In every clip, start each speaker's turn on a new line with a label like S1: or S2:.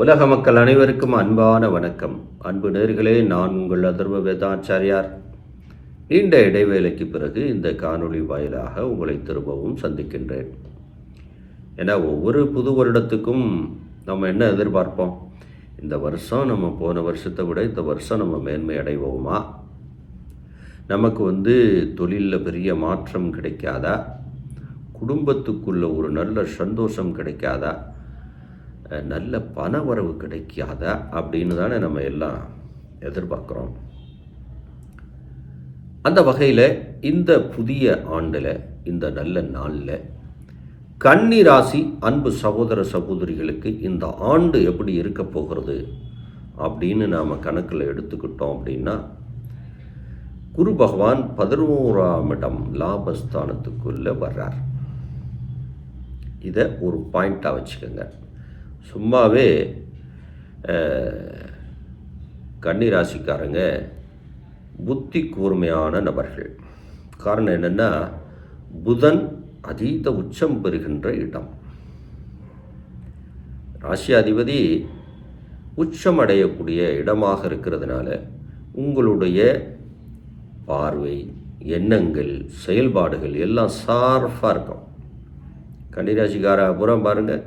S1: உலக மக்கள் அனைவருக்கும் அன்பான வணக்கம். அன்பு நேர்களே நான் உங்கள் அதர்வ வேதாச்சாரியார். நீண்ட இடைவேளைக்கு பிறகு இந்த காணொளி வாயிலாக உங்களை திரும்பவும் சந்திக்கின்றேன். ஏன்னா ஒவ்வொரு புது வருடத்துக்கும் நம்ம என்ன எதிர்பார்ப்போம்? இந்த வருஷம் நம்ம போன வருஷத்தை விட இந்த வருஷம் நம்ம மேன்மை அடைவோமா? நமக்கு வந்து தொழிலில் பெரிய மாற்றம் கிடைக்காதா? குடும்பத்துக்குள்ள ஒரு நல்ல சந்தோஷம் கிடைக்காதா? நல்ல பண வரவு கிடைக்காத அப்படின்னு தானே நம்ம எல்லாம் எதிர்பார்க்குறோம். அந்த வகையில் இந்த புதிய ஆண்டில் இந்த நல்ல நாளில் கன்னி ராசி அன்பு சகோதர சகோதரிகளுக்கு இந்த ஆண்டு எப்படி இருக்க போகிறது அப்படின்னு நாம் கணக்கில் எடுத்துக்கிட்டோம் அப்படின்னா குரு பகவான் பதினோராம் இடம் லாபஸ்தானத்துக்குள்ளே வர்றார். இதை ஒரு பாயிண்ட்டாக வச்சுக்கோங்க. சும்மாவே கன்னி ராசிக்காரங்க புத்தி கூர்மையான நபர்கள். காரணம் என்னென்னா புதன் அதீத உச்சம் பெறுகின்ற இடம். ராசி அதிபதி உச்சம் அடையக்கூடிய இடமாக இருக்கிறதுனால உங்களுடைய பார்வை எண்ணங்கள் செயல்பாடுகள் எல்லாம் சார்பாக இருக்கும். கன்னிராசிக்கார புறம் பாருங்கள்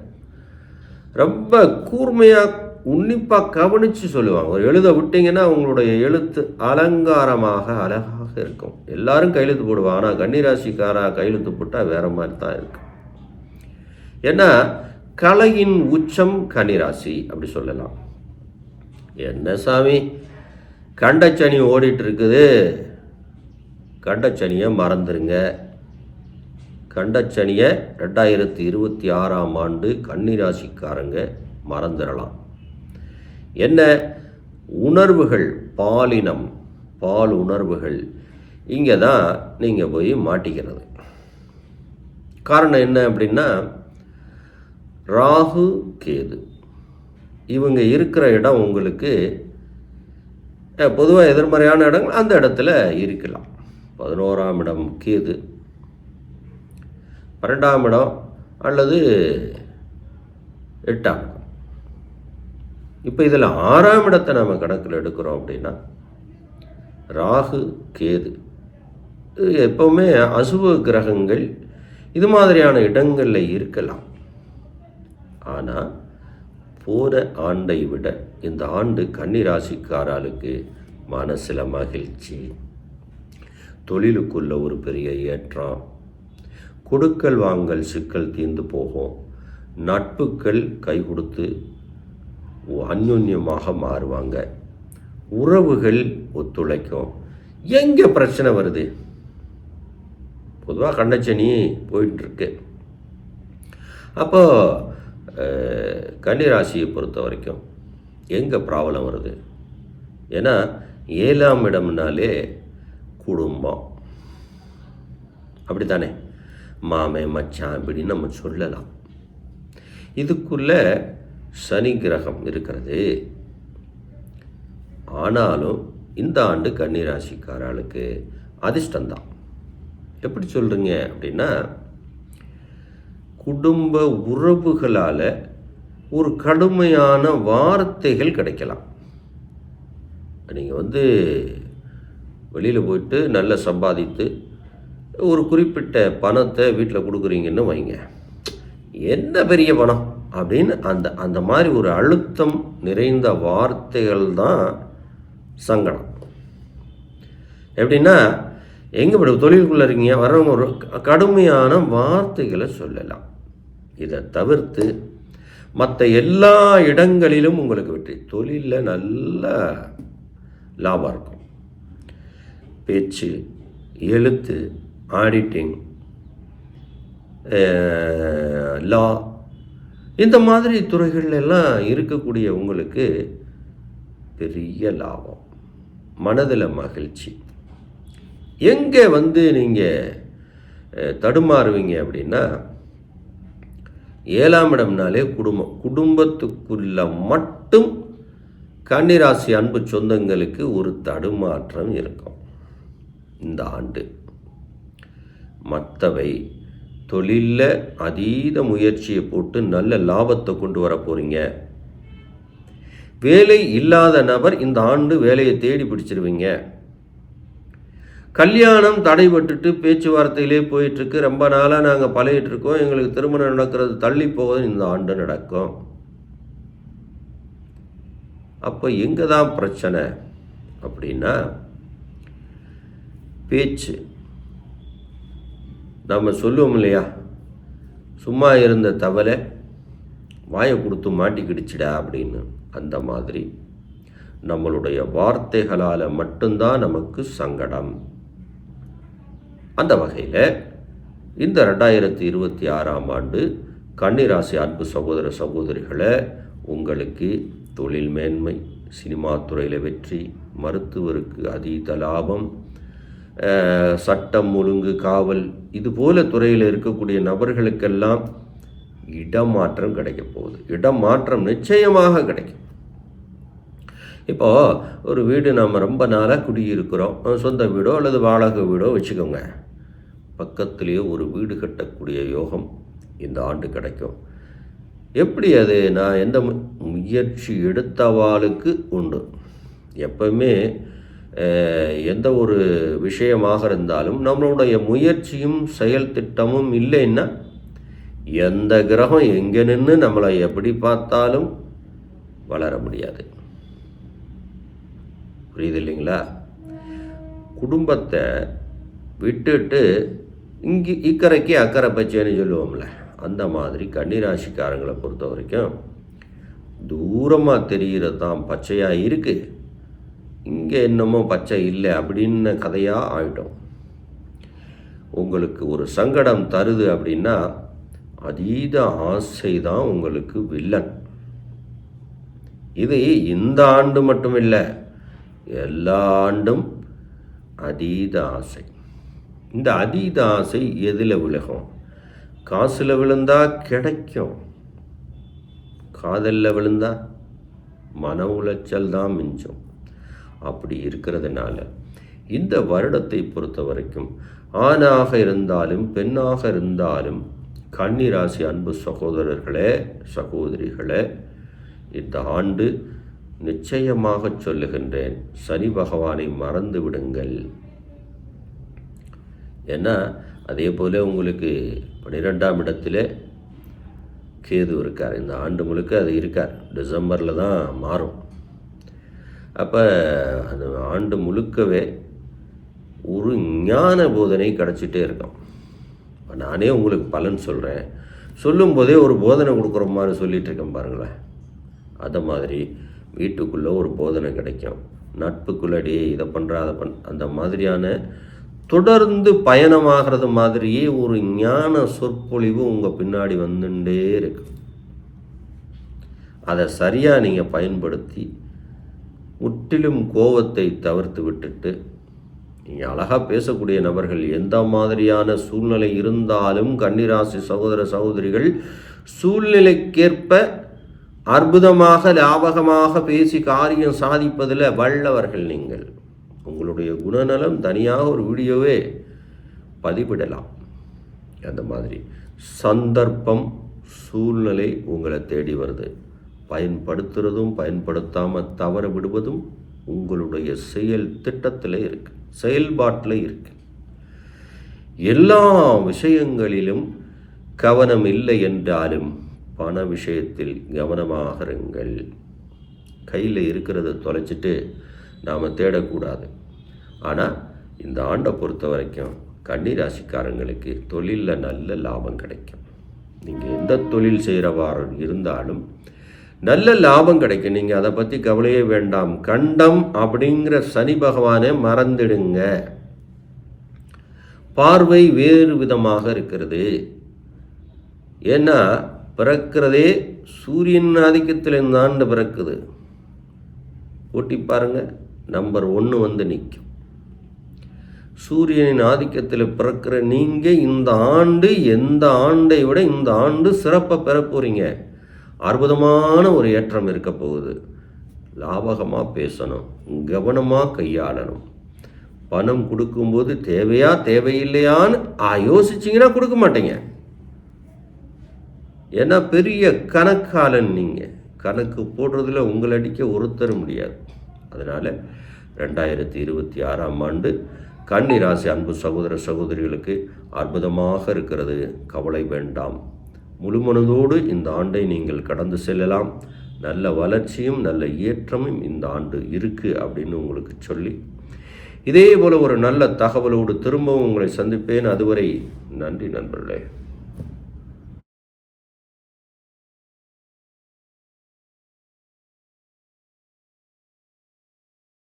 S1: ரொம்ப கூர்மையாக உன்னிப்பாக கவனித்து சொல்லுவாங்க. ஒரு எழுத விட்டீங்கன்னா அவங்களுடைய எழுத்து அலங்காரமாக அழகாக இருக்கும். எல்லாரும் கையெழுத்து போடுவாங்க. ஆனால் கன்னிராசிக்காராக கையெழுத்து போட்டால் வேறு மாதிரி தான் இருக்கும் ஏன்னா கலையின் உச்சம் கன்னிராசி அப்படி சொல்லலாம். என்ன சாமி? கண்டச்சனி ஓடிட்டு இருக்குது. கண்டச்சனியை மறந்துருங்க. கண்டச்சனியை ரெண்டாயிரத்தி இருபத்தி ஆறாம் ஆண்டு கன்னிராசிக்காரங்க மறந்துடலாம் என்ன? உணர்வுகள் பாலினம் பால் உணர்வுகள் இங்கே தான் நீங்கள் போய் மாட்டிக்கிறது. காரணம் என்ன அப்படின்னா ராகு கேது. இவங்க இருக்கிற இடம் உங்களுக்கு பொதுவாக எதிர்மறையான இடங்கள் அந்த இடத்துல இருக்கலாம். பதினோராம் இடம் கேது. பன்னெண்டாம் இடம் அல்லது எட்டாம் இடம். இப்போ இதில் ஆறாம் இடத்தை நம்ம கணக்கில் எடுக்கிறோம் அப்படின்னா ராகு கேது இது எப்போவுமே அசுவ கிரகங்கள் இது மாதிரியான இடங்களில் இருக்கலாம். ஆனால் போன ஆண்டை விட இந்த ஆண்டு கன்னிராசிக்காராளுக்கு மனசில் மகிழ்ச்சி தொழிலுக்குள்ள ஒரு பெரிய ஏற்றம் கொடுக்கல் வாங்கல் சிக்கல் தீர்ந்து போகும். நட்புகள் கை கொடுத்து அந்யோன்யமாக மாறுவாங்க. உறவுகள் ஒத்துழைக்கும். எங்கே பிரச்சனை வருது? பொதுவாக கண்டச்சனி போயிட்டுருக்கு. அப்போ கன்னிராசியை பொறுத்த வரைக்கும் எங்கே ப்ராப்ளம் வருது? ஏன்னா ஏழாம் இடம்னாலே குடும்பம். அப்படித்தானே? மாமே மச்சான் அப்படின்னு நம்ம சொல்லலாம். இதுக்குள்ள சனி கிரகம் இருக்கிறது. ஆனாலும் இந்த ஆண்டு கன்னிராசிக்காரர்களுக்கு அதிர்ஷ்டந்தான் எப்படி சொல்கிறீங்க அப்படின்னா குடும்ப உறவுகளால் ஒரு கடுமையான வார்த்தைகள் கிடைக்கலாம். நீங்கள் வந்து வெளியில் போயிட்டு நல்லா சம்பாதித்து ஒரு குறிப்பிட்ட பணத்தை வீட்டில் கொடுக்குறீங்கன்னு வைங்க. என்ன பெரிய பணம்? அப்படின்னு அந்த அந்த மாதிரி ஒரு அழுத்தம் நிறைந்த வார்த்தைகள் தான் சங்கடம். எப்படின்னா எங்கே இப்படி தொழிலுக்குள்ளே இருக்கீங்க வர்றவங்க ஒரு கடுமையான வார்த்தைகளை சொல்லலாம். இதை தவிர்த்து மற்ற எல்லா இடங்களிலும் உங்களுக்கு வெற்றி. தொழிலில் நல்ல லாபம் இருக்கும். பேச்சு எழுத்து ஆடிட்டிங் லா இந்த மாதிரி துறைகள் எல்லாம் இருக்கக்கூடிய உங்களுக்கு பெரிய லாபம் மனதில் மகிழ்ச்சி. எங்கே வந்து நீங்கள் தடுமாறுவீங்க அப்படின்னா ஏழாம் இடம்னாலே குடும்பம் குடும்பத்துக்குள்ள மட்டும் கன்னிராசி அன்பு சொந்தங்களுக்கு ஒரு தடுமாற்றம் இருக்கும் இந்த ஆண்டு. மற்றவை தொழிலில் அதீத முயற்சியை போட்டு நல்ல லாபத்தை கொண்டு வர போகிறீங்க வேலை இல்லாத நபர் இந்த ஆண்டு வேலையை தேடி பிடிச்சிருவீங்க. கல்யாணம் தடைபட்டுட்டு பேச்சுவார்த்தையிலே போயிட்டுருக்கு. ரொம்ப நாளாக நாங்கள் பழகிட்டுருக்கோம். எங்களுக்கு திருமணம் நடக்கிறது தள்ளி போவது இந்த ஆண்டு நடக்கும். அப்போ எங்கே தான் பிரச்சனை? அப்படின்னா பேச்சு. நம்ம சொல்லுவோம் இல்லையா? சும்மா இருந்த தவளை வாயை கொடுத்து மாட்டிக்கிடுச்சிடா அப்படின்னு. அந்த மாதிரி நம்மளுடைய வார்த்தைகளால் மட்டும்தான் நமக்கு சங்கடம். அந்த வகையில் இந்த ரெண்டாயிரத்தி இருபத்தி ஆறாம் ஆண்டு கன்னிராசி அன்பு சகோதர சகோதரிகளை உங்களுக்கு தொழில் மேன்மை சினிமா துறையில் வெற்றி மருத்துவருக்கு அதீத லாபம் சட்டம் ஒழுங்கு காவல் இது போல துறையில் இருக்கக்கூடிய நபர்களுக்கெல்லாம் இடமாற்றம் கிடைக்க போகுது. இடமாற்றம் நிச்சயமாக கிடைக்கும். இப்போ ஒரு வீடு நம்ம ரொம்ப நாளாக குடியிருக்கிறோம். சொந்த வீடோ அல்லது வாடகை வீடோ வச்சுக்கோங்க. பக்கத்திலேயே ஒரு வீடு கட்டக்கூடிய யோகம் இந்த ஆண்டு கிடைக்கும். எப்படி அது? நான் எந்த முயற்சி எடுத்தவாளுக்கு உண்டு. எப்பவுமே எந்த ஒரு விஷயமாக இருந்தாலும் நம்மளுடைய முயற்சியும் செயல் திட்டமும் இல்லைன்னா எந்த கிரகம் எங்கே நின்று நம்மளை எப்படி பார்த்தாலும் வளர முடியாது. புரியுது இல்லைங்களா? குடும்பத்தை விட்டுட்டு இங்கே இக்கரைக்கு அக்கறை பச்சைன்னு சொல்லுவோம்ல அந்த மாதிரி கன்னிராசிக்காரங்களை பொறுத்த வரைக்கும் தூரமாக தெரிகிறது தான் பச்சையாக இருக்குது இங்கே என்னமோ பச்சை இல்லை அப்படின்னு கதையாக ஆகிட்டோம் உங்களுக்கு ஒரு சங்கடம் தருது அப்படின்னா அதீத ஆசை தான் உங்களுக்கு வில்லன். இது இந்த ஆண்டு மட்டும் இல்லை எல்லா ஆண்டும் அதீத ஆசை. இந்த அதீத ஆசை எதில் விழுகும்? காசில் விழுந்தா கிடைக்கும். காதலில் விழுந்தா மன உளைச்சல் தான் மிஞ்சும். அப்படி இருக்கிறதுனால இந்த வருடத்தை பொறுத்த வரைக்கும் ஆணாக இருந்தாலும் பெண்ணாக இருந்தாலும் கன்னிராசி அன்பு சகோதரர்களே சகோதரிகளே இந்த ஆண்டு நிச்சயமாக சொல்லுகின்றேன் சனி பகவானை மறந்து விடுங்கள். ஏன்னா அதே போல் உங்களுக்கு பன்னிரெண்டாம் இடத்துல கேது இருக்கார். இந்த ஆண்டு முழுக்க அது இருக்கார். டிசம்பரில் தான் மாறும். அப்போ அந்த ஆண்டு முழுக்கவே ஒரு ஞான போதனை கிடச்சிட்டே இருக்கும். இப்போ நானே உங்களுக்கு பலன் சொல்கிறேன் சொல்லும்போதே ஒரு போதனை கொடுக்குற மாதிரி சொல்லிகிட்டு இருக்கேன் பாருங்களேன். அதை மாதிரி வீட்டுக்குள்ளே ஒரு போதனை கிடைக்கும். நட்புக்குள்ளே இதை பண்ணுற அதை பண் அந்த மாதிரியான தொடர்ந்து பயணமாகிறது மாதிரியே ஒரு ஞான சொற்பொழிவு உங்கள் பின்னாடி வந்துட்டே இருக்கு. அதை சரியாக நீங்கள் பயன்படுத்தி முற்றிலும் கோபத்தை தவிர்த்து விட்டுட்டு நீங்கள் அழகாக பேசக்கூடிய நபர்கள் எந்த மாதிரியான சூழ்நிலை இருந்தாலும் கன்னிராசி சகோதர சகோதரிகள் சூழ்நிலைக்கேற்ப அற்புதமாக லாபகமாக பேசி காரியம் சாதிப்பதில் வல்லவர்கள் நீங்கள். உங்களுடைய குணநலம் தனியாக ஒரு வீடியோவே பதிவிடலாம். அந்த மாதிரி. சந்தர்ப்பம் சூழ்நிலை உங்களை தேடி வருது. பயன்படுத்துறதும் பயன்படுத்தாமல் தவற விடுவதும் உங்களுடைய செயல் திட்டத்தில் இருக்கு செயல்பாட்டில் இருக்கு. எல்லா விஷயங்களிலும் கவனம் இல்லை என்றாலும் பண விஷயத்தில் கவனமாக இருங்கள். கையில் இருக்கிறத தொலைச்சிட்டு நாம் தேடக்கூடாது. ஆனால் இந்த ஆண்டை பொறுத்த வரைக்கும் கன்னிராசிக்காரங்களுக்கு தொழிலில் நல்ல லாபம் கிடைக்கும். நீங்கள் எந்த தொழில் செய்கிறவாறு இருந்தாலும் நல்ல லாபம் கிடைக்கும். நீங்கள் அதை பற்றி கவலையே வேண்டாம். கண்டம் அப்படிங்கிற சனி பகவானை மறந்துடுங்க. பார்வை வேறு விதமாக இருக்கிறது. ஏன்னா பிறக்கிறதே சூரியன் ஆதிக்கத்தில் இந்த ஆண்டு பிறக்குது. ஓட்டி பாருங்க நம்பர் ஒன்று வந்து நிற்கும் சூரியனின் ஆதிக்கத்தில் பிறக்கிற நீங்கள் இந்த ஆண்டு எந்த ஆண்டை விட இந்த ஆண்டு சிறப்பை பெற போகிறீங்க அற்புதமான ஒரு ஏற்றம் இருக்க போகுது. லாபகமாக பேசணும் கவனமாக கையாளணும். பணம் கொடுக்கும்போது தேவையா தேவையில்லையான்னு யோசிச்சிங்கன்னா கொடுக்க மாட்டீங்க. ஏன்னா பெரிய கணக்காளன் நீங்கள் கணக்கு போடுறதுல உங்களை அடிக்க ஒருத்தர முடியாது. அதனால் ரெண்டாயிரத்தி இருபத்தி ஆறாம் ஆண்டு கன்னி ராசி அன்பு சகோதர சகோதரிகளுக்கு அற்புதமாக இருக்கிறது. கவலை வேண்டாம். முழுமனதோடு இந்த ஆண்டை நீங்கள் கடந்து செல்லலாம். நல்ல வளர்ச்சியும் நல்ல ஏற்றமும் இந்த ஆண்டு இருக்குது அப்படின்னு உங்களுக்கு சொல்லி. இதே போல் ஒரு நல்ல தகவலோடு திரும்பவும் உங்களை சந்திப்பேன். அதுவரை நன்றி நண்பர்களே.